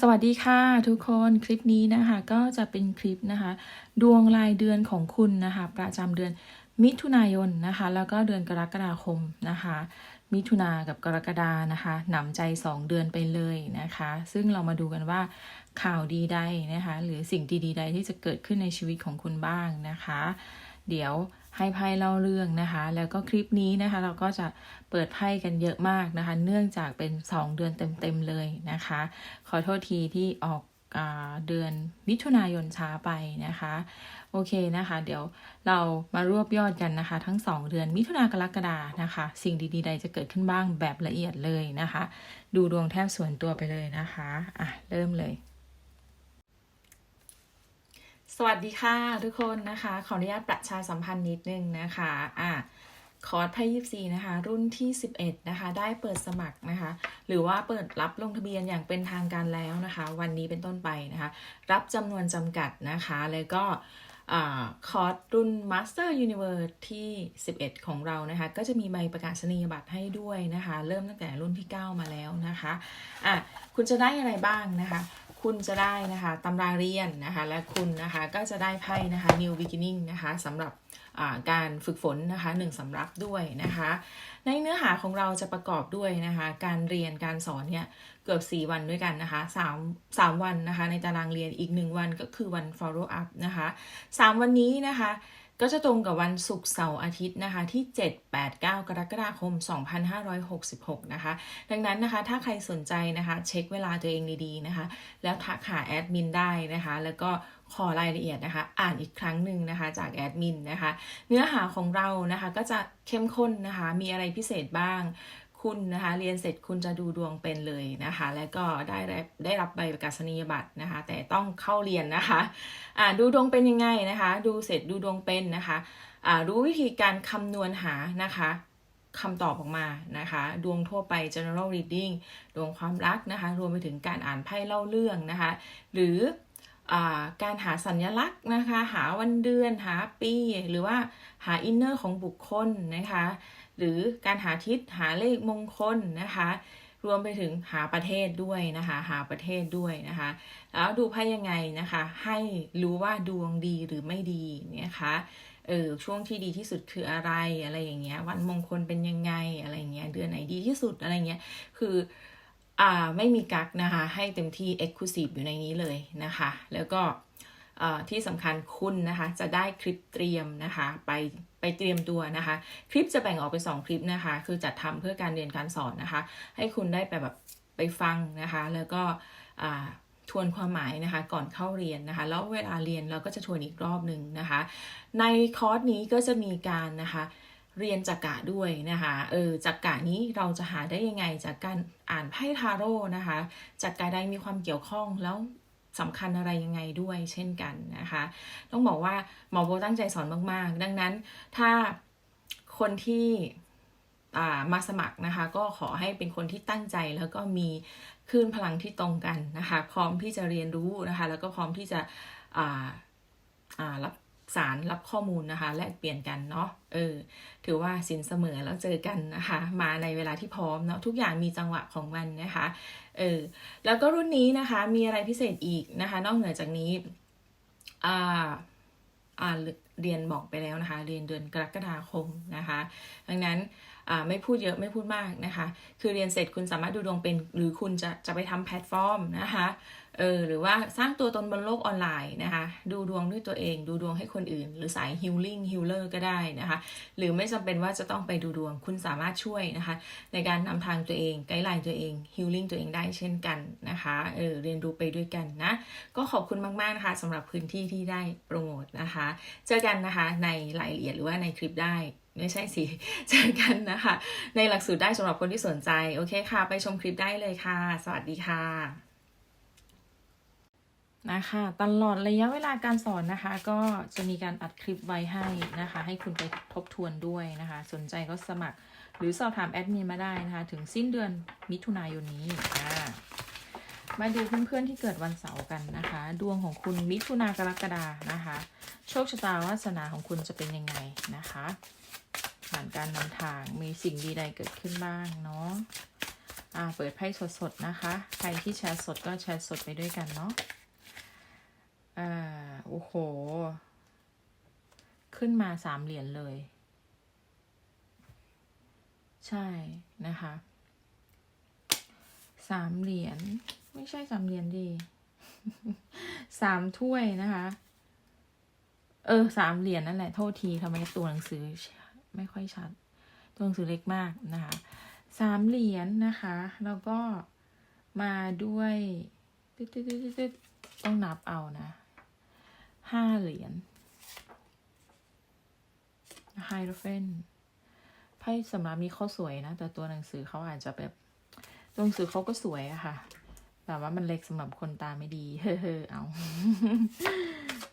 สวัสดีค่ะทุกคนคลิปนี้นะคะก็จะเป็นคลิปนะคะ ดวงรายเดือนของคุณนะคะ ประจำเดือนมิถุนายนนะคะ แล้วก็เดือนกรกฎาคมนะคะ มิถุนากับกรกฎานะคะหนำใจ 2 เดือนไปเลยนะคะ ซึ่งเรามาดูกันว่าข่าวดีใดนะคะ หรือสิ่งดีๆใดที่จะเกิดขึ้นในชีวิตของคุณบ้างนะคะ เดี๋ยว ให้ไพ่เล่าเรื่องนะคะ แล้วก็คลิปนี้นะคะ เราก็จะเปิดไพ่กันเยอะมากนะคะ เนื่องจากเป็น 2 เดือนเต็มๆเลยนะคะ ขอโทษทีที่ออกอเดือนมิถุนายนช้าไปนะคะ โอเคนะคะ เดี๋ยวเรามารวบยอดกันนะคะ ทั้ง 2 เดือนมิถุนากรกฎานะคะ สิ่งดีๆใดจะเกิดขึ้นบ้างแบบละเอียดเลยนะคะ ดูดวงแทบส่วนตัวไปเลยนะคะอะเริ่มเลย สวัสดีค่ะทุกคนนะคะ ขออนุญาตประชาสัมพันธ์นิดนึงนะคะอะคอร์สไพ่ยิปซีนะคะ รุ่นที่ 11 นะคะ ได้เปิดสมัครนะคะ หรือว่าเปิดรับลงทะเบียนอย่างเป็นทางการแล้วนะคะ วันนี้เป็นต้นไปนะคะ รับจำนวนจำกัดนะคะ แล้วก็คอร์สรุ่น Master Universe ที่ 11 ของเรานะคะ ก็จะมีใบประกาศนียบัตรให้ด้วยนะคะ เริ่มตั้งแต่รุ่นที่ 9 มาแล้วนะคะอะคุณจะได้อะไรบ้างนะคะ คุณจะได้นะคะตำราเรียนนะคะและคุณนะคะก็จะได้ไพ่นะคะ New Beginning นะคะสำหรับการฝึกฝนนะคะหนึ่งสำรับด้วยนะคะ ในเนื้อหาของเราจะประกอบด้วยนะคะ การเรียนการสอนเนี่ยเกือบ 4 วันด้วยกันนะคะ3 3วันนะคะในตารางเรียนอีก 1 วันก็คือวัน follow up นะคะ 3 วันนี้นะคะ ก็จะตรงกับวันศุกร์เสาร์อาทิตย์นะคะที่ 7 8 9 กรกฎาคม 2566 นะคะ ดังนั้นนะคะถ้าใครสนใจนะคะ เช็คเวลาตัวเองดีๆนะคะ แล้วทักหาแอดมินได้นะคะ แล้วก็ขอรายละเอียดนะคะ อ่านอีกครั้งหนึ่งนะคะ จากแอดมินนะคะ เนื้อหาของเรานะคะก็จะเข้มข้นนะคะ มีอะไรพิเศษบ้าง คุณนะคะเรียนเสร็จคุณจะดูดวงเป็นเลยนะคะ แล้วก็ได้ได้รับใบประกาศนียบัตรนะคะ แต่ต้องเข้าเรียนนะคะอ่าดูดวงเป็นยังไงนะคะ ดูเสร็จดูดวงเป็นนะคะอ่ารู้วิธีการคำนวณหานะคะคำตอบออกมานะคะ ดวงทั่วไป general reading ดวงความรักนะคะ รวมไปถึงการอ่านไพ่เล่าเรื่องนะคะ หรือการหาสัญลักษณ์นะคะ หาวันเดือน หาปี หรือว่าหาอินเนอร์ของบุคคลนะคะ หรือการหาทิศหาเลขมงคลนะคะ รวมไปถึงหาประเทศด้วยนะคะ หาประเทศด้วยนะคะ แล้วดูไพ่ยังไงนะคะ ให้รู้ว่าดวงดีหรือไม่ดีนะคะเออช่วงที่ดีที่สุดคืออะไรอะไรอย่างเงี้ย วันมงคลเป็นยังไงอะไรเงี้ยเดือนไหนดีที่สุดอะไรเงี้ยคืออ่าไม่มีกักนะคะ ให้เต็มที่ Exclusive อยู่ในนี้เลยนะคะ แล้วก็ ที่สำคัญคุณนะคะจะได้คลิปเตรียมนะคะไปไปเตรียมตัวนะคะ คลิปจะแบ่งออกเป็น2คลิปนะคะ คือจัดทำเพื่อการเรียนการสอนนะคะ ให้คุณได้ไปแบบไปฟังนะคะ แล้วก็ทวนความหมายนะคะก่อนเข้าเรียนนะคะ แล้วเวลาเรียนเราก็จะทวนอีกรอบหนึ่งนะคะ ในคอร์สนี้ก็จะมีการนะคะเรียนจักกะด้วยนะคะเออจักกะนี้เราจะหาได้ยังไงจากการอ่านไพ่ทาโร่นะคะจักกะใดมีความเกี่ยวข้องแล้ว สำคัญอะไรยังไงด้วยเช่นกันนะคะ ต้องบอกว่าหมอโบตั้งใจสอนมาก ๆ ดังนั้นถ้าคนที่มาสมัครนะคะ ก็ขอให้เป็นคนที่ตั้งใจแล้วก็มีคลื่นพลังที่ตรงกันนะคะ พร้อมที่จะเรียนรู้นะคะ แล้วก็พร้อมที่จะรับ สารรับข้อมูลนะคะ แลกเปลี่ยนกันเนาะเออ ถือว่าสินเสมอแล้วเจอกันนะคะ มาในเวลาที่พร้อมเนาะทุกอย่างมีจังหวะของมันนะคะเออแล้วก็รุ่นนี้นะคะ มีอะไรพิเศษอีกนะคะ นอกเหนือจากนี้อ่าอ่าเรียนบอกไปแล้วนะคะ เรียนเดือนกรกฎาคมนะคะ ดังนั้นอ่าไม่พูดเยอะไม่พูดมากนะคะ คือเรียนเสร็จคุณสามารถดูดวงเป็น หรือคุณจะจะไปทำแพลตฟอร์มนะคะ เออหรือว่าสร้างตัวตนบนโลกออนไลน์นะคะ ดูดวงด้วยตัวเอง ดูดวงให้คนอื่น หรือสายฮิลลิ่งฮิลเลอร์ก็ได้นะคะ หรือไม่จำเป็นว่าจะต้องไปดูดวงคุณสามารถช่วยนะคะ ในการนำทางตัวเองไกด์ไลน์ตัวเองฮิลลิ่งตัวเองได้เช่นกันนะคะเออเรียนรู้ไปด้วยกันนะ ก็ขอบคุณมากๆนะคะสำหรับพื้นที่ที่ได้โปรโมทนะคะ เจอกันนะคะในรายละเอียดหรือว่าในคลิปได้ไม่ใช่สิ เจอกันนะคะ ในหลักสูตรได้สำหรับคนที่สนใจ โอเคค่ะ ไปชมคลิปได้เลยค่ะ สวัสดีค่ะ นะคะตลอดระยะเวลาการสอนนะคะ ก็จะมีการอัดคลิปไว้ให้นะคะ ให้คุณไปทบทวนด้วยนะคะ สนใจก็สมัครหรือสอบถามแอดมินมาได้นะคะ ถึงสิ้นเดือนมิถุนายนนี้มาดูเพื่อนๆที่เกิดวันเสาร์กันนะคะ ดวงของคุณมิถุนากรกฎานะคะ โชคชะตาวาสนาของคุณจะเป็นยังไงนะคะ ผ่านการนำทางมีสิ่งดีใดเกิดขึ้นบ้างเนาะอ่าเปิดไพ่สดๆนะคะ ใครที่แชร์สดก็แชร์สดไปด้วยกันเนาะ อ่า โอ้โห ขึ้นมาสามเหรียญเลย ใช่นะคะสามเหรียญไม่ใช่สามเหรียญดีสามถ้วยนะคะ เออสามเหรียญนั่นแหละโทษทีทำไมตัวหนังสือไม่ค่อยชัด ตัวหนังสือเล็กมากนะคะสามเหรียญนะคะ แล้วก็มาด้วย ต้องนับเอานะ ห้าเหรียญไฮโดรเฟนไพ่สำรับมีข้อสวยนะ แต่ตัวหนังสือเขาอาจจะแบบตัวหนังสือเขาก็สวยอะค่ะ แต่ว่ามันเล็กสำหรับคนตาไม่ดี เฮ้อเอา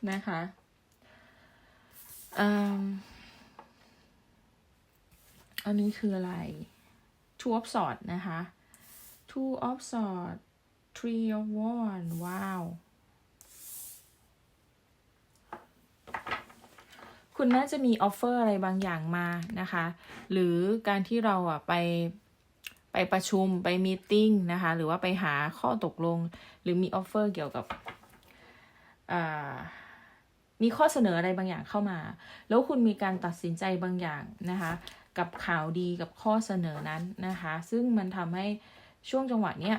นะคะอันนี้คืออะไร two of swords นะคะ two of swords three of wands ว้าว คุณน่าจะมีออฟเฟอร์อะไรบางอย่างมานะคะ หรือการที่เราอะไปไปประชุมไปมีติ้งนะคะ หรือว่าไปหาข้อตกลง หรือมีออฟเฟอร์เกี่ยวกับอ่ามีข้อเสนออะไรบางอย่างเข้ามา แล้วคุณมีการตัดสินใจบางอย่างนะคะ กับข่าวดีกับข้อเสนอนั้นนะคะ ซึ่งมันทำให้ช่วงจังหวะเนี้ย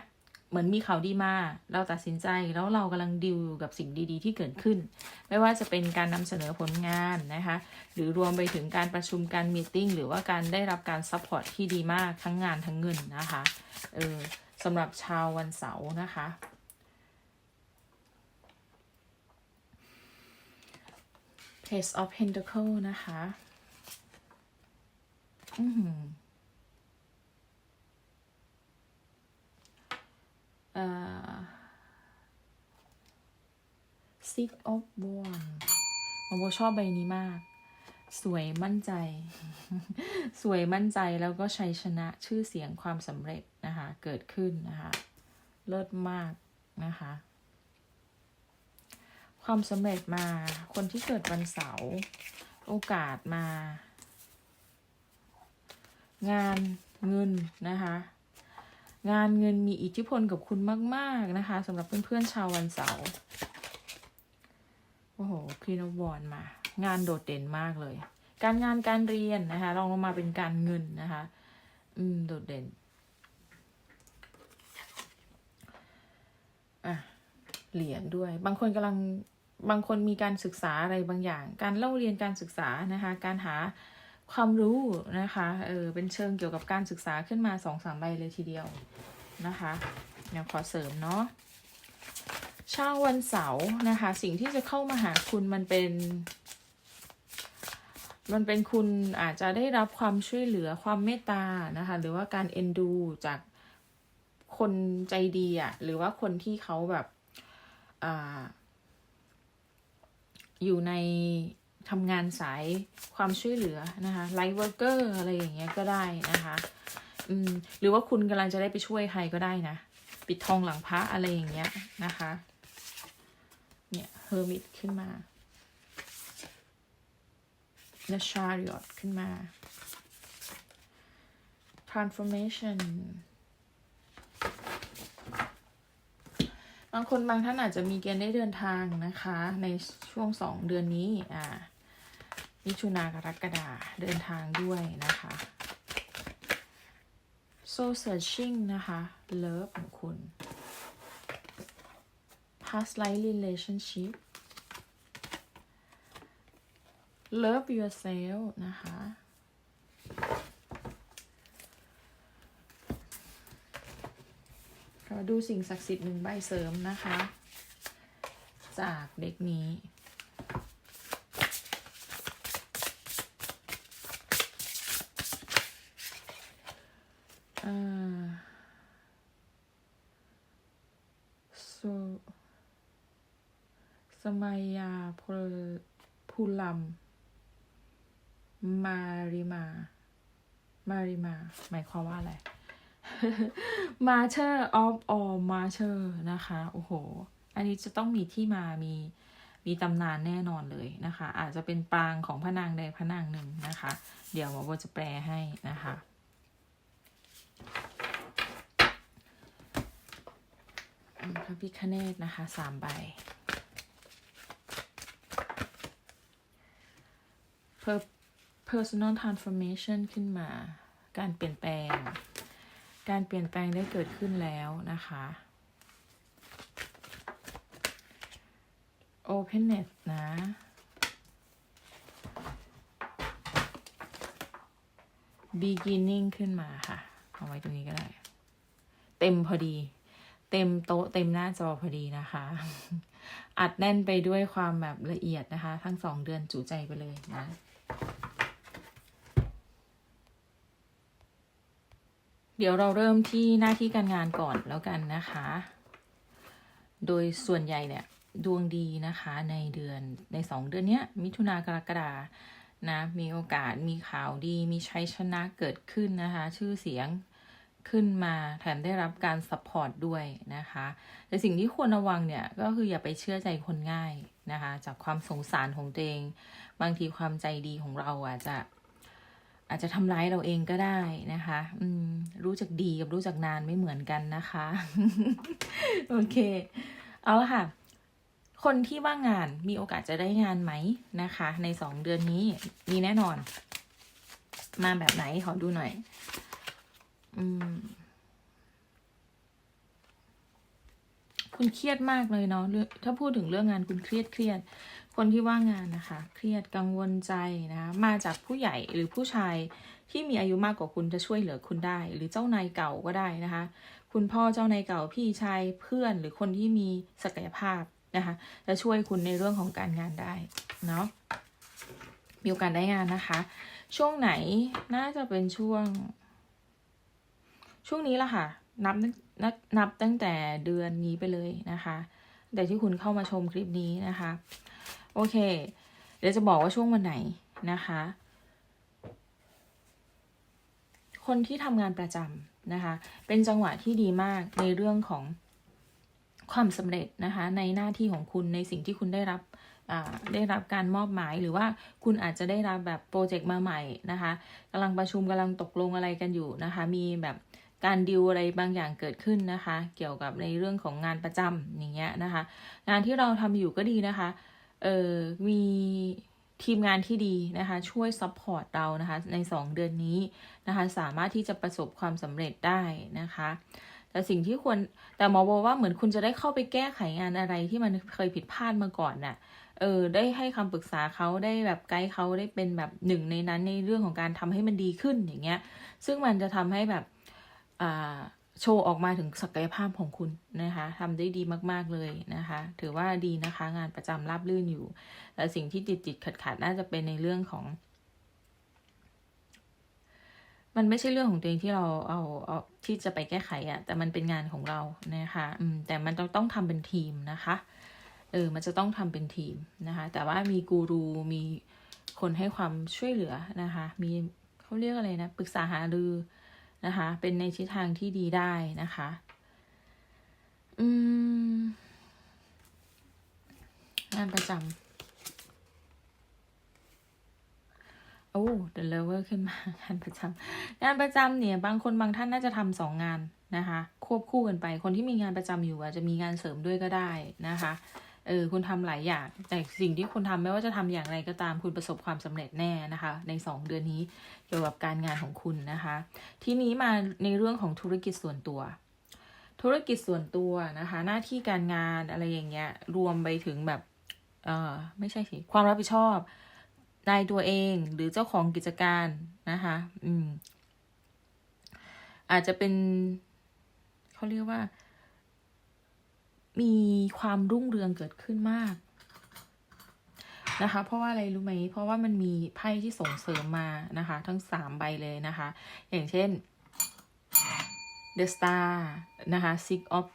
เหมือนมีข่าวดีมา เราตัดสินใจแล้วเรากำลังดิวอยู่กับสิ่งดีๆ ที่เกิดขึ้น ไม่ว่าจะเป็นการนำเสนอผลงานนะคะ หรือรวมไปถึงการประชุมการมีติ้งหรือว่าการได้รับการซัพพอร์ตที่ดีมากทั้งงานทั้งเงินนะคะเออสำหรับชาววันเสาร์นะคะ Page of Pentacle นะคะ อือหือเอ่อ Six of Wands โบชอบใบนี้มาก สวยมั่นใจ สวยมั่นใจแล้วก็ชัยชนะชื่อเสียงความสำเร็จนะคะ เกิดขึ้นนะคะ เลิศมากนะคะ ความสำเร็จมา คนที่เกิดวันเสาร์ โอกาสมา งานเงินนะคะ งานเงินมีอิทธิพลกับคุณมาก ๆ นะคะสำหรับเพื่อน ๆ ชาววันเสาร์โอ้โหคลีนบอลมา งานโดดเด่นมากเลย การงานการเรียนนะคะลองลงมาเป็นการเงินนะคะ อืม โดดเด่นอะเหรียญด้วย บางคนกำลังบางคนมีการศึกษาอะไรบางอย่าง การเล่าเรียนการศึกษานะคะ การหา ความรู้นะคะเออเป็นเชิงเกี่ยวกับการศึกษาขึ้นมาสองสามใบเลยทีเดียวนะคะเดี๋ยวขอเสริมเนาะชาววันเสาร์นะคะ สิ่งที่จะเข้ามาหาคุณมันเป็น มันเป็นคุณอาจจะได้รับความช่วยเหลือความเมตตานะคะ หรือว่าการเอ็นดูจากคนใจดีอะ่ะ หรือว่าคนที่เขาแบบ อ่า อยู่ใน ทำงานสายความช่วยเหลือนะคะไลฟ์เวิร์กเกอร์อะไรอย่างเงี้ยก็ได้นะคะอืมหรือว่าคุณกำลังจะได้ไปช่วยใครก็ได้นะ ปิดทองหลังพระอะไรอย่างเงี้ยนะคะเนี่ยเฮอร์มิตขึ้นมา The Chariot ขึ้นมา Transformation บางคนบางท่านอาจจะมีเกณฑ์ได้เดินทางนะคะ ในช่วงสองเดือนนี้อ่า มิถุนากรกฎาเดินทางด้วยนะคะ soul searching นะคะ love ของคุณ past life relationship love yourself นะคะ เราดูสิ่งศักดิ์สิทธิ์หนึ่งใบเสริมนะคะ จากเด็กนี้ อ่าสุ สมัยยาพลพูลัม มาริมา มาริมา หมายความว่าอะไร Martyr of all Martyr นะคะ โอ้โห อันนี้จะต้องมีที่มา มี มีตำนานแน่นอนเลยนะคะ อาจจะเป็นปางของพระนางใดพระนางหนึ่งนะคะ เดี๋ยวหมอโบจะแปลให้นะคะพระพิคเนตนะคะสามใบ personal transformation ขึ้นมา การเปลี่ยนแปลง การเปลี่ยนแปลงได้เกิดขึ้นแล้วนะคะ openness นะ beginning ขึ้นมาค่ะเอาไว้ตรงนี้ก็ได้ เต็มพอดี เต็มโต๊ะเต็มหน้าจอพอดีนะคะ อัดแน่นไปด้วยความแบบละเอียดนะคะ ทั้งสองเดือนจุใจไปเลยนะ เดี๋ยวเราเริ่มที่หน้าที่การงานก่อนแล้วกันนะคะ โดยส่วนใหญ่เนี่ยดวงดีนะคะในเดือนในสองเดือนเนี้ยมิถุนากรกฎานะมีโอกาสมีข่าวดีมีชัยชนะเกิดขึ้นนะคะ ชื่อเสียงขึ้นมาแถมได้รับการซัพพอร์ตด้วยนะคะ แต่สิ่งที่ควรระวังเนี่ยก็คืออย่าไปเชื่อใจคนง่ายนะคะ จากความสงสารของตัวเอง บางทีความใจดีของเราอาจจะ อาจจะทำร้ายเราเองก็ได้นะคะ อืม รู้จักดีกับรู้จักนานไม่เหมือนกันนะคะ โอเค เอาละค่ะ คนที่ว่างงานมีโอกาสจะได้งานไหมนะคะ ในสองเดือนนี้มีแน่นอน มาแบบไหนขอดูหน่อย อืมคุณเครียดมากเลยเนาะถ้าพูดถึงเรื่องงานคุณเครียดเครียด คนที่ว่างงานนะคะ เครียดกังวลใจนะคะมาจากผู้ใหญ่หรือผู้ชายที่มีอายุมากกว่าคุณจะช่วยเหลือคุณได้ หรือเจ้านายเก่าก็ได้นะคะ คุณพ่อเจ้านายเก่าพี่ชายเพื่อนหรือคนที่มีศักยภาพนะคะจะช่วยคุณในเรื่องของการงานได้เนาะมีโอกาสได้งานนะคะ ช่วงไหนน่าจะเป็นช่วง ช่วงนี้ละค่ะ นับนับนับตั้งแต่เดือนนี้ไปเลยนะคะ แต่ที่คุณเข้ามาชมคลิปนี้นะคะ โอเค เดี๋ยวจะบอกว่าช่วงวันไหนนะคะ คนที่ทำงานประจำนะคะ เป็นจังหวะที่ดีมากในเรื่องของความสำเร็จนะคะ ในหน้าที่ของคุณในสิ่งที่คุณได้รับได้รับการมอบหมายหรือว่าคุณอาจจะได้รับแบบโปรเจกต์มาใหม่นะคะกำลังประชุมกำลังตกลงอะไรกันอยู่นะคะ มีแบบการดิวอะไรบางอย่างเกิดขึ้นนะคะ เกี่ยวกับในเรื่องของงานประจำอย่างเงี้ยนะคะ งานที่เราทำอยู่ก็ดีนะคะ เออมีทีมงานที่ดีนะคะ ช่วยซัพพอร์ตเรานะคะ ใน 2 เดือนนี้นะคะ สามารถที่จะประสบความสำเร็จได้นะคะ แต่สิ่งที่ควรแต่หมอบอกว่าเหมือนคุณจะได้เข้าไปแก้ไขงานอะไรที่มันเคยผิดพลาดมาก่อนน่ะเออได้ให้คำปรึกษาเขาได้แบบไกด์เขาได้เป็นแบบหนึ่งในนั้นในเรื่องของการทำให้มันดีขึ้นอย่างเงี้ย ซึ่งมันจะทำให้แบบอ่า โชว์ออกมาถึงศักยภาพของคุณนะคะทำได้ดีมาก ๆ เลยนะคะ ถือว่าดีนะคะ งานประจำราบรื่นอยู่ แต่สิ่งที่ติดติดขัดขัดๆน่าจะเป็นในเรื่องของ มันไม่ใช่เรื่องของตัวเองที่เราเอาเอาที่จะไปแก้ไขอะแต่มันเป็นงานของเรานะคะอืมแต่มันต้องต้องทำเป็นทีมนะคะ เออ มันจะต้องทำเป็นทีมนะคะ แต่ว่ามีกูรูมีคนให้ความช่วยเหลือนะคะ มีเขาเรียกอะไรนะปรึกษาหารือ นะคะ เป็นในทิศทางที่ดีได้นะคะ อืม งานประจำโอ้ the lover ขึ้นมางานประจำงานประจำเนี่ย บางคนบางท่านน่าจะทำสองงานนะคะ ควบคู่กันไป คนที่มีงานประจำอยู่อาจจะมีงานเสริมด้วยก็ได้นะคะ เออคุณทำหลายอย่าง แต่สิ่งที่คุณทำไม่ว่าจะทำอย่างไรก็ตามคุณประสบความสำเร็จแน่นะคะ ในสองเดือนนี้เกี่ยวกับการงานของคุณนะคะ ทีนี้มาในเรื่องของธุรกิจส่วนตัว ธุรกิจส่วนตัวนะคะ หน้าที่การงานอะไรอย่างเงี้ยรวมไปถึงแบบเออไม่ใช่สิความรับผิดชอบนายตัวเองหรือเจ้าของกิจการนะคะ อืม อาจจะเป็นเขาเรียกว่า มีความรุ่งเรืองเกิดขึ้นมากนะคะ เพราะว่าอะไรรู้ไหม เพราะว่ามันมีไพ่ที่ส่งเสริมมานะคะ ทั้งสามใบเลยนะคะ อย่างเช่น The Star นะคะ Six of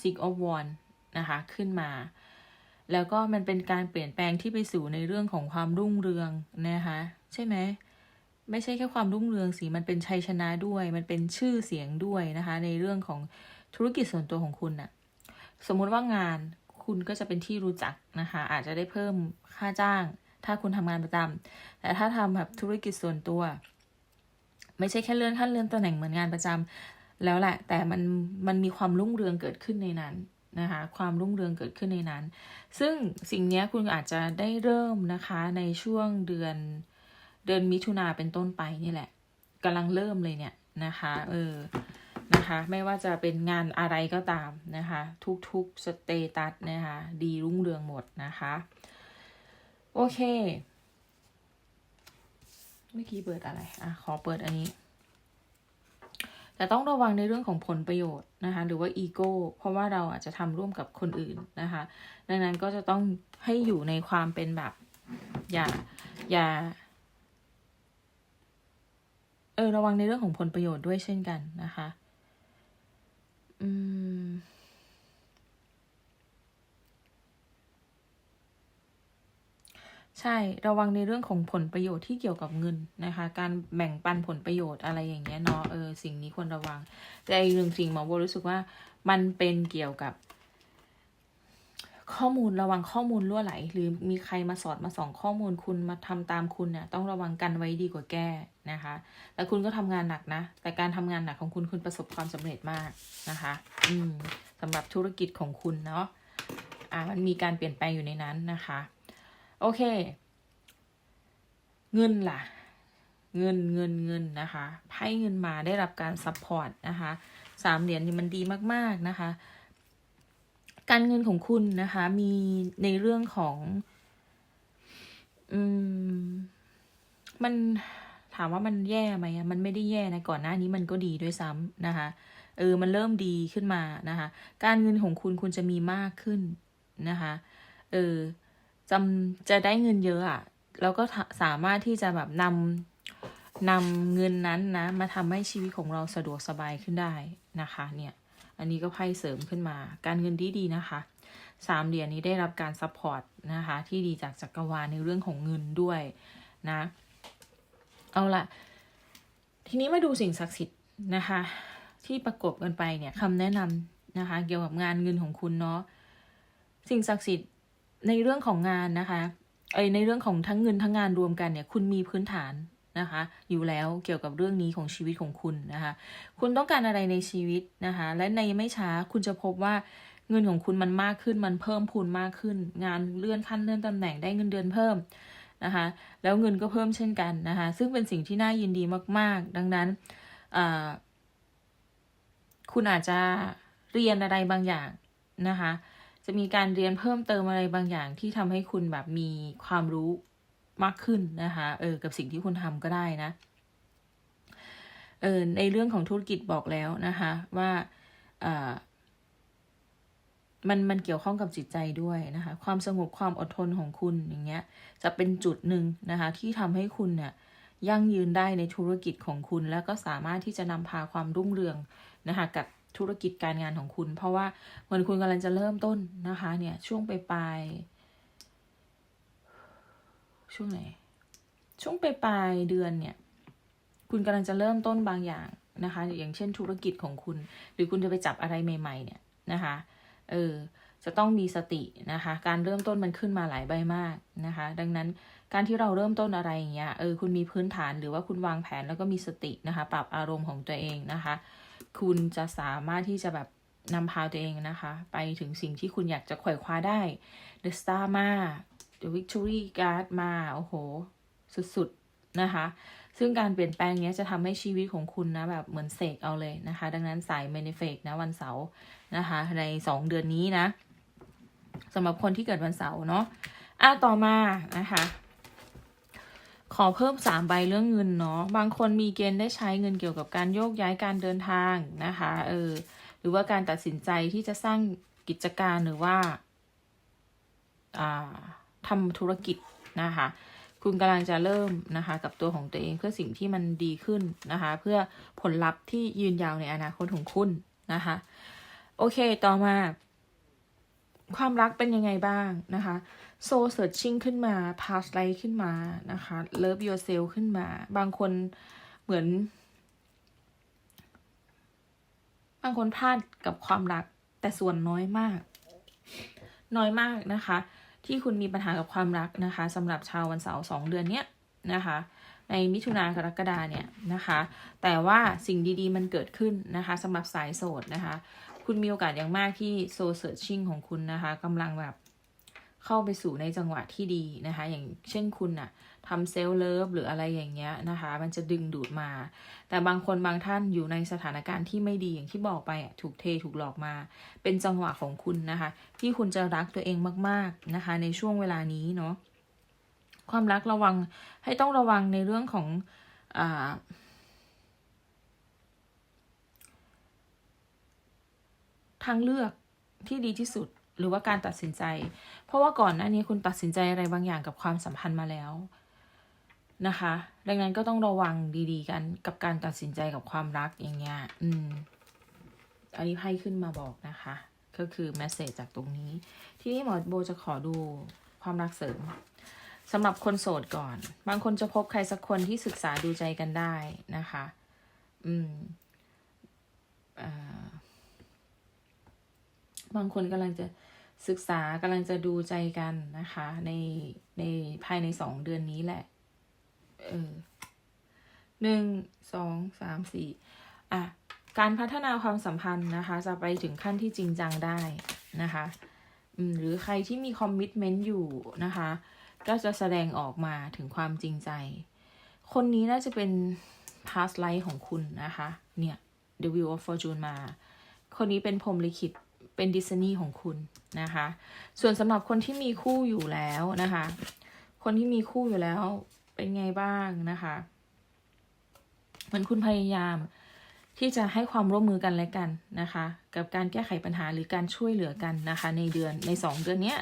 Six of Wands นะคะ ขึ้นมา แล้วก็มันเป็นการเปลี่ยนแปลงที่ไปสู่ในเรื่องของความรุ่งเรืองนะคะ ใช่ไหมไม่ใช่แค่ความรุ่งเรืองสิมันเป็นชัยชนะด้วย มันเป็นชื่อเสียงด้วยนะคะ ในเรื่องของธุรกิจส่วนตัวของคุณน่ะ สมมุติว่างานคุณก็จะเป็นที่รู้จักนะคะ อาจจะได้เพิ่มค่าจ้าง ถ้าคุณทำงานประจำแต่ถ้าทำแบบธุรกิจส่วนตัว ไม่ใช่แค่เลื่อนขั้นเลื่อนตำแหน่งเหมือนงานประจำแล้วแหละ แต่มันมันมีความรุ่งเรืองเกิดขึ้นในนั้นนะคะความรุ่งเรืองเกิดขึ้นในนั้น ซึ่งสิ่งนี้คุณอาจจะได้เริ่มนะคะในช่วงเดือนเดือนมิถุนาเป็นต้นไปนี่แหละกำลังเริ่มเลยเนี่ยนะคะ เออ นะคะ ไม่ว่าจะเป็นงานอะไรก็ตามนะคะ ทุกๆสเตตัสนะคะ ดีรุ่งเรืองหมดนะคะ โอเค เมื่อกี้เปิดอะไร อะ ขอเปิดอันนี้ แต่ต้องระวังในเรื่องของผลประโยชน์นะคะ หรือว่าอีโก้ เพราะว่าเราอาจจะทำร่วมกับคนอื่นนะคะ ดังนั้นก็จะต้องให้อยู่ในความเป็นแบบ อย่า อย่าเออระวังในเรื่องของผลประโยชน์ด้วยเช่นกันนะคะ อืม ใช่ระวังในเรื่องของผลประโยชน์ที่เกี่ยวกับเงินนะคะ การแบ่งปันผลประโยชน์อะไรอย่างเงี้ยเนาะเออสิ่งนี้ควรระวัง แต่อีกหนึ่งสิ่งหมอโบรู้สึกว่ามันเป็นเกี่ยวกับ ข้อมูลระวังข้อมูลรั่วไหล หรือมีใครมาสอดมาส่องข้อมูลคุณมาทำตามคุณเนี่ยต้องระวังกันไว้ดีกว่าแก้นะคะ แต่คุณก็ทำงานหนักนะ แต่การทำงานหนักของคุณคุณประสบความสำเร็จมากนะคะ อืมสำหรับธุรกิจของคุณเนาะอ่ามันมีการเปลี่ยนแปลงอยู่ในนั้นนะคะ โอเค เงินล่ะ เงินเงินเงินนะคะไพ่เงินมาได้รับการซัพพอร์ตนะคะสามเหรียญนี่มันดีมาก ๆนะคะ การเงินของคุณนะคะ มีในเรื่องของ อืม มันถามว่ามันแย่ไหมอะมันไม่ได้แย่นะก่อนหน้านี้มันก็ดีด้วยซ้ำนะคะเออมันเริ่มดีขึ้นมานะคะ การเงินของคุณคุณจะมีมากขึ้นนะคะเออจำจะได้เงินเยอะอะแล้วก็สามารถที่จะแบบนำนำเงินนั้นนะ มาทำให้ชีวิตของเราสะดวกสบายขึ้นได้นะคะ เนี่ย อันนี้ก็ไพ่เสริมขึ้นมา การเงินที่ดีนะคะสามเหรียญนี้ได้รับการซัพพอร์ตนะคะที่ดีจากจักรวาลในเรื่องของเงินด้วยนะเอาละทีนี้มาดูสิ่งศักดิ์สิทธิ์นะคะ ที่ประกบกันไปเนี่ยคำแนะนำนะคะ เกี่ยวกับงานเงินของคุณเนาะสิ่งศักดิ์สิทธิ์ในเรื่องของงานนะคะไอในเรื่องของทั้งเงินทั้งงานรวมกันเนี่ย คุณมีพื้นฐาน นะคะ อยู่แล้วเกี่ยวกับเรื่องนี้ของชีวิตของคุณนะคะ คุณต้องการอะไรในชีวิตนะคะ และในไม่ช้าคุณจะพบว่าเงินของคุณมันมากขึ้นมันเพิ่มพูนมากขึ้น งานเลื่อนขั้นเลื่อนตำแหน่งได้เงินเดือนเพิ่มนะคะแล้วเงินก็เพิ่มเช่นกันนะคะซึ่งเป็นสิ่งที่น่ายินดีมาก ๆ ดังนั้นคุณอาจจะเรียนอะไรบางอย่างนะคะจะมีการเรียนเพิ่มเติมอะไรบางอย่างที่ทำให้คุณแบบมีความรู้ มากขึ้นนะคะเออกับสิ่งที่คุณทำก็ได้นะเออในเรื่องของธุรกิจบอกแล้วนะคะว่าเอ่ามันมันเกี่ยวข้องกับจิตใจด้วยนะคะ ความสงบความอดทนของคุณอย่างเงี้ย จะเป็นจุดหนึ่งนะคะที่ทำให้คุณเนี่ยยั่งยืนได้ในธุรกิจของคุณ แล้วก็สามารถที่จะนำพาความรุ่งเรืองนะคะกับธุรกิจการงานของคุณ เพราะว่าเหมือนคุณกำลังจะเริ่มต้นนะคะเนี่ยช่วงปลาย ช่วงไหน ช่วงปลายเดือนเนี่ย คุณกำลังจะเริ่มต้นบางอย่างนะคะ อย่างเช่นธุรกิจของคุณ หรือคุณจะไปจับอะไรใหม่ ๆ เนี่ยนะคะ เออ จะต้องมีสตินะคะ การเริ่มต้นมันขึ้นมาหลายใบมากนะคะ ดังนั้นการที่เราเริ่มต้นอะไรอย่างเงี้ย เออ คุณมีพื้นฐานหรือว่าคุณวางแผนแล้วก็มีสตินะคะ ปรับอารมณ์ของตัวเองนะคะ คุณจะสามารถที่จะแบบนำพาตัวเองนะคะ ไปถึงสิ่งที่คุณอยากจะขวายคว้าได้ The Star มา The Victory Card มา โอ้โห สุดๆ นะคะ ซึ่งการเปลี่ยนแปลงนี้จะทำให้ชีวิตของคุณนะ แบบเหมือนเสกเอาเลยนะคะ ดังนั้นสาย Manifest นะ วันเสาร์นะคะ ใน 2 เดือนนี้นะสำหรับคนที่เกิดวันเสาร์เนาะอะต่อมานะคะขอเพิ่มสามใบเรื่องเงินเนาะ บางคนมีเกณฑ์ได้ใช้เงินเกี่ยวกับการโยกย้ายการเดินทางนะคะ เออ หรือว่าการตัดสินใจที่จะสร้างกิจการหรือว่า ทำธุรกิจนะคะ คุณกำลังจะเริ่มนะคะกับตัวของตัวเองเพื่อสิ่งที่มันดีขึ้นนะคะ เพื่อผลลัพธ์ที่ยืนยาวในอนาคตของคุณนะคะ โอเคต่อมา ความรักเป็นยังไงบ้างนะคะโซเซิร์ชิ่งขึ้นมาพาสไลท์ขึ้นมานะคะเลิฟยูเซลขึ้นมา บางคนเหมือน บางคนพลาดกับความรักแต่ส่วนน้อยมาก น้อยมากนะคะ ที่คุณมีปัญหากับความรักนะคะสำหรับชาววันเสาร์สองเดือนเนี้ยนะคะ ในมิถุนากรกฎาเนี่ยนะคะ แต่ว่าสิ่งดีๆมันเกิดขึ้นนะคะสำหรับสายโสดนะคะ คุณมีโอกาสอย่างมากที่โซเซอร์ชิงของคุณนะคะกำลังแบบ เข้าไปสู่ในจังหวะที่ดีนะคะ อย่างเช่นคุณน่ะทำเซลล์เลิฟหรืออะไรอย่างเงี้ยนะคะ มันจะดึงดูดมา แต่บางคนบางท่านอยู่ในสถานการณ์ที่ไม่ดีอย่างที่บอกไปอะถูกเทถูกหลอกมา เป็นจังหวะของคุณนะคะ ที่คุณจะรักตัวเองมาก ๆนะคะ ในช่วงเวลานี้เนาะความรักระวังให้ต้องระวังในเรื่องของอ่าทางเลือกที่ดีที่สุดหรือว่าการตัดสินใจ ราะว่าก่อนหน้านี้คุณตัดสินใจอะไรบางอย่างกับความสัมพันธ์มาแล้วนะคะ ดังนั้นก็ต้องระวังดีๆกันกับการตัดสินใจกับความรักอย่างเงี้ย อืม อันนี้ไพ่ขึ้นมาบอกนะคะ ก็คือแมสเซจจากตรงนี้ ที่นี่หมอโบจะขอดูความรักเสริมสำหรับคนโสดก่อน บางคนจะพบใครสักคนที่ศึกษาดูใจกันได้นะคะ อืมอ่าบางคนกำลังจะ ศึกษากำลังจะดูใจกันนะคะ ในในภายในสองเดือนนี้แหละ เออหนึ่งสองสามสี่อะ การพัฒนาความสัมพันธ์นะคะ จะไปถึงขั้นที่จริงจังได้นะคะอืมหรือใครที่มีคอมมิชเมนต์อยู่นะคะ ก็จะแสดงออกมาถึงความจริงใจ คนนี้น่าจะเป็น past life ของคุณนะคะ เนี่ย The Wheel of Fortune มา คนนี้เป็นพรมลิขิต เป็นดิสนีย์ของคุณนะคะ ส่วนสำหรับคนที่มีคู่อยู่แล้วนะคะ คนที่มีคู่อยู่แล้วเป็นไงบ้างนะคะเหมือนคุณพยายามที่จะให้ความร่วมมือกันและกันนะคะ กับการแก้ไขปัญหาหรือการช่วยเหลือกันนะคะ ในเดือนในสองเดือนเนี้ย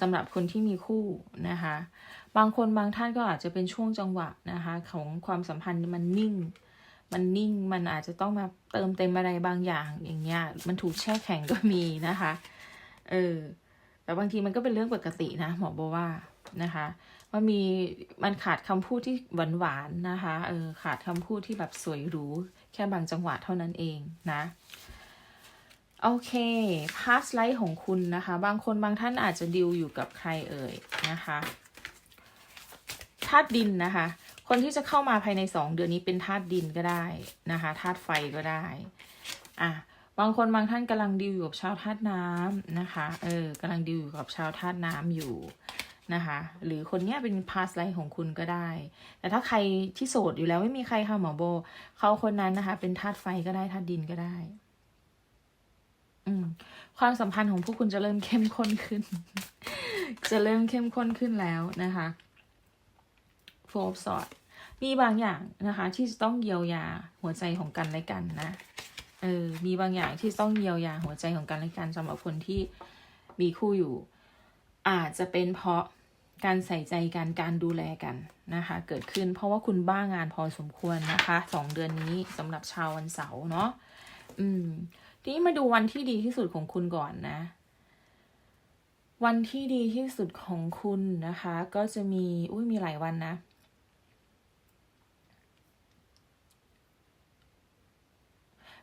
สำหรับคนที่มีคู่นะคะ บางคนบางท่านก็อาจจะเป็นช่วงจังหวะนะคะ ของความสัมพันธ์มันนิ่ง มันนิ่งมันอาจจะต้องมาเติมเต็มอะไรบางอย่างอย่างเงี้ยมันถูกแช่แข็งก็มีนะคะ เออแต่บางทีมันก็เป็นเรื่องปกตินะหมอบอกว่านะคะว่ามีมันขาดคำพูดที่หวานหวานๆนะคะเออขาดคำพูดที่แบบสวยหรูแค่บางจังหวะเท่านั้นเองนะโอเค past life ของคุณนะคะ บางคนบางท่านอาจจะดิวอยู่กับใครเอ่ยนะคะธาตุดินนะคะ คนที่จะเข้ามาภายในสองเดือนนี้เป็นธาตุดินก็ได้นะคะธาตุไฟก็ได้อะบางคนบางท่านกำลังดิวอยู่กับชาวธาตุน้ำนะคะเออกำลังดิวอยู่กับชาวธาตุน้ำอยู่นะคะหรือคนเนี้ยเป็น past life ของคุณก็ได้ แต่ถ้าใครที่โสดอยู่แล้วไม่มีใครค่ะหมอโบ เขาคนนั้นนะคะ เป็นธาตุไฟก็ได้ธาตุดินก็ได้ อืม ความสัมพันธ์ของพวกคุณจะเริ่มเข้มข้นขึ้น จะเริ่มเข้มข้นขึ้นแล้วนะคะ โฟร์สอดมีบางอย่างนะคะ ที่จะต้องเยียวยาหัวใจของกันและกันนะเออมีบางอย่างที่ต้องเยียวยาหัวใจของกันและกันสำหรับคนที่มีคู่อยู่ อาจจะเป็นเพราะการใส่ใจกันการดูแลกันนะคะ เกิดขึ้นเพราะว่าคุณบ้างานพอสมควรนะคะสองเดือนนี้สำหรับชาววันเสาร์เนาะอืม ทีนี้มาดูวันที่ดีที่สุดของคุณก่อนนะ วันที่ดีที่สุดของคุณนะคะ ก็จะมีอุ้ยมีหลายวันนะ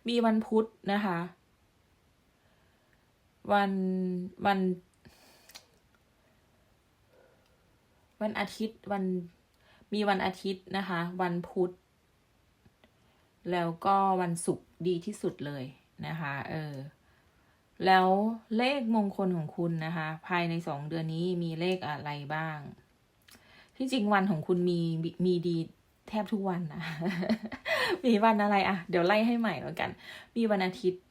มีวันพุธนะคะ วันวัน วันอาทิตย์วันมีวันอาทิตย์นะคะ วันพุธ แล้วก็วันศุกร์ดีที่สุดเลยนะคะ เออ แล้วเลขมงคลของคุณนะคะ ภายในสองเดือนนี้มีเลขอะไรบ้าง ที่จริงวันของคุณมีมีดี แทบทุกวันนะมีวันอะไรอะเดี๋ยวไล่ให้ใหม่แล้วกัน มีวันอาทิตย์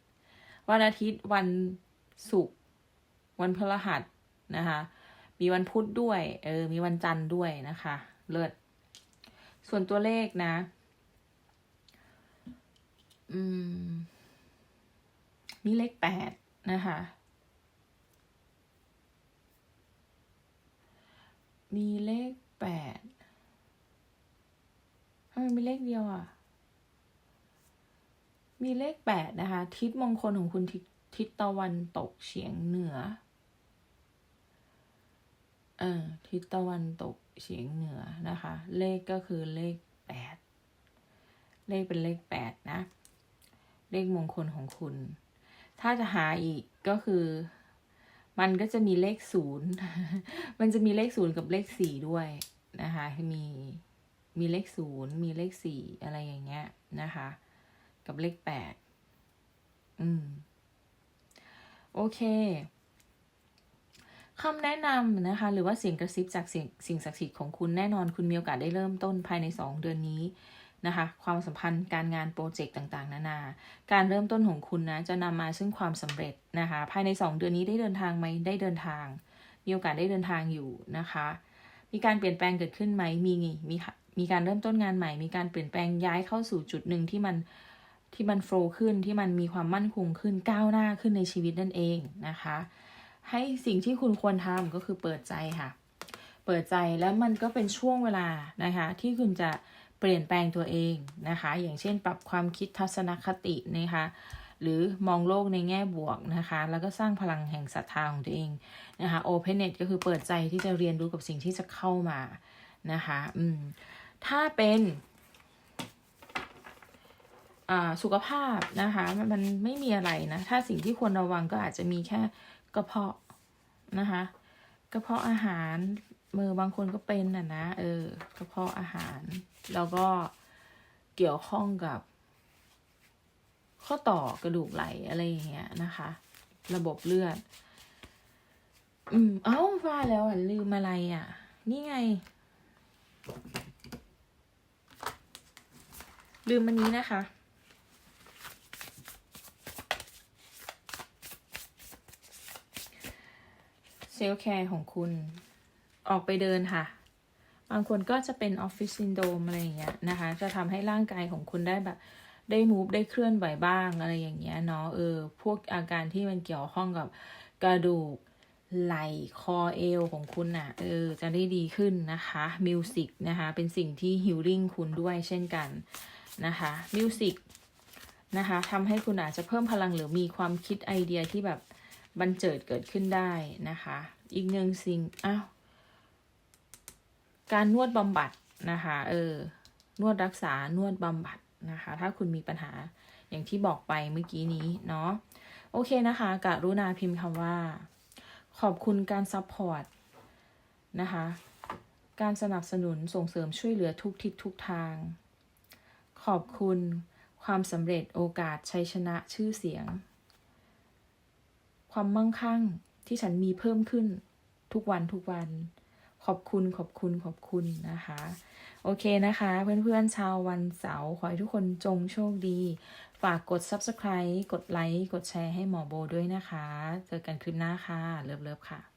วันอาทิตย์วันศุกร์วันพฤหัสนะคะ มีวันพุธด้วย เออ มีวันจันทร์ด้วยนะคะ เลิศส่วนตัวเลขนะ อืม มีเลขแปดนะคะ มีเลขแปด ทำไมมีเลขเดียวอะ มีเลขแปดนะคะ ทิศมงคลของคุณทิศทิศตะวันตกเฉียงเหนือเออทิศตะวันตกเฉียงเหนือนะคะ เลขก็คือเลขแปดเลขเป็นเลขแปดนะ เลขมงคลของคุณ ถ้าจะหาอีกก็คือ มันก็จะมีเลขศูนย์มันจะมีเลขศูนย์กับเลขสี่ด้วยนะคะมี มีเลขศูนย์มีเลขสี่อะไรอย่างเงี้ยนะคะ กับเลขแปดอืม โอเคคำแนะนำนะคะ หรือว่าเสียงกระซิบจากสิ่งสิ่งศักดิ์สิทธิ์ของคุณแน่นอนคุณมีโอกาสได้เริ่มต้นภายใน 2 เดือนนี้นะคะ ความสัมพันธ์การงานโปรเจกต์ต่างๆ นานา การเริ่มต้นของคุณนะจะนำมาซึ่งความสำเร็จนะคะ ภายใน 2 เดือนนี้ได้เดินทางไหมได้เดินทาง มีโอกาสได้เดินทางอยู่นะคะ มีการเปลี่ยนแปลงเกิดขึ้นไหมมีมีค่ะ มีการเริ่มต้นงานใหม่ มีการเปลี่ยนแปลงย้ายเข้าสู่จุดหนึ่งที่มันที่มันโฟล์ขึ้นที่มันมีความมั่นคงขึ้นก้าวหน้าขึ้นในชีวิตนั่นเองนะคะ ให้สิ่งที่คุณควรทำก็คือเปิดใจค่ะ เปิดใจแล้วมันก็เป็นช่วงเวลานะคะ ที่คุณจะเปลี่ยนแปลงตัวเองนะคะ อย่างเช่น ปรับความคิดทัศนคตินะคะหรือมองโลกในแง่บวกนะคะ แล้วก็สร้างพลังแห่งศรัทธาของตัวเองนะคะ openness ก็คือเปิดใจที่จะเรียนรู้กับสิ่งที่จะเข้ามานะคะ อืม ถ้าเป็นสุขภาพนะคะมันมันไม่มีอะไรนะ ถ้าสิ่งที่ควรระวังก็อาจจะมีแค่กระเพาะนะคะกระเพาะอาหารมือบางคนก็เป็นน่ะนะเออกระเพาะอาหาร แล้วก็เกี่ยวข้องกับ ข้อต่อกระดูกไหลอะไรอย่างเงี้ยนะคะ ระบบเลือด อืม เอ้าว่าแล้วอะลืมอะไรอะ นี่ไง ลืมมันนี้นะคะ เซลล์แคร์ของคุณ ออกไปเดินค่ะ บางคนก็จะเป็นออฟฟิศซินโดมอะไรอย่างเงี้ยนะคะ จะทำให้ร่างกายของคุณได้แบบ ได้มูฟได้เคลื่อนไหวบ้างอะไรอย่างเงี้ยเนาะ เออ พวกอาการที่มันเกี่ยวข้องกับกระดูกไหล่คอเอวของคุณน่ะ เออ จะได้ดีขึ้นนะคะ มิวสิกนะคะ เป็นสิ่งที่ฮิลลิ่งคุณด้วยเช่นกัน นะคะมิวสิกนะคะทำให้คุณอาจจะเพิ่มพลังหรือมีความคิดไอเดียที่แบบบันเจิดเกิดขึ้นได้นะคะ อีกหนึ่งสิ่งอ้าวการนวดบำบัดนะคะเออนวดรักษานวดบำบัดนะคะ ถ้าคุณมีปัญหาอย่างที่บอกไปเมื่อกี้นี้เนาะโอเคนะคะกรุณาพิมพ์คำว่า ขอบคุณการซัพพอร์ตนะคะ การสนับสนุนส่งเสริมช่วยเหลือทุกทิศทุกทาง ขอบคุณ ความสำเร็จโอกาสชัยชนะชื่อเสียง ความมั่งคั่งที่ฉันมีเพิ่มขึ้นทุกวันทุกวัน ขอบคุณขอบคุณขอบคุณนะคะ โอเคนะคะ เพื่อนๆชาววันเสาร์ขอให้ทุกคนจงโชคดี ฝากกด subscribe กดไลค์ กดแชร์ให้หมอโบด้วยนะคะ เจอกันคลิปหน้าค่ะ เลิฟๆค่ะ